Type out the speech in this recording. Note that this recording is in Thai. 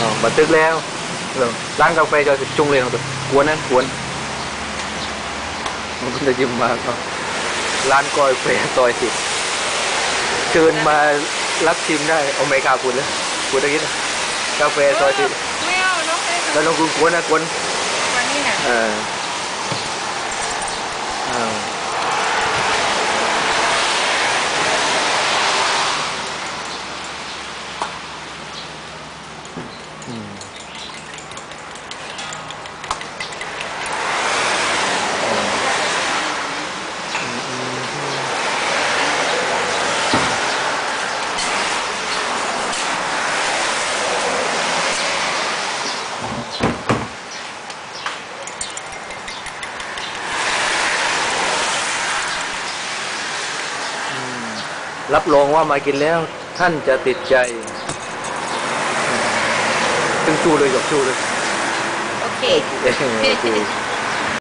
อ๋อบันทึกแล้วเออร้านกาแฟจอยสิบจุงเลยครับกวนนะกวนมันก็จะยิ้มมาครับร้านกอยเฟซอยสิบเชิญมารับชิมได้เอาไม่กล้าพูดเลยพูดตะกี้นะกาแฟซอยสิบไม่เอาน้องให้แล้วน้องคุณกวนนะกวนวันนี้น่ะเออเอ รับรองว่ามากินแล้วท่านจะติดใจตึงชูเลยหยกชูเลย โอเคเอ้ยโอเค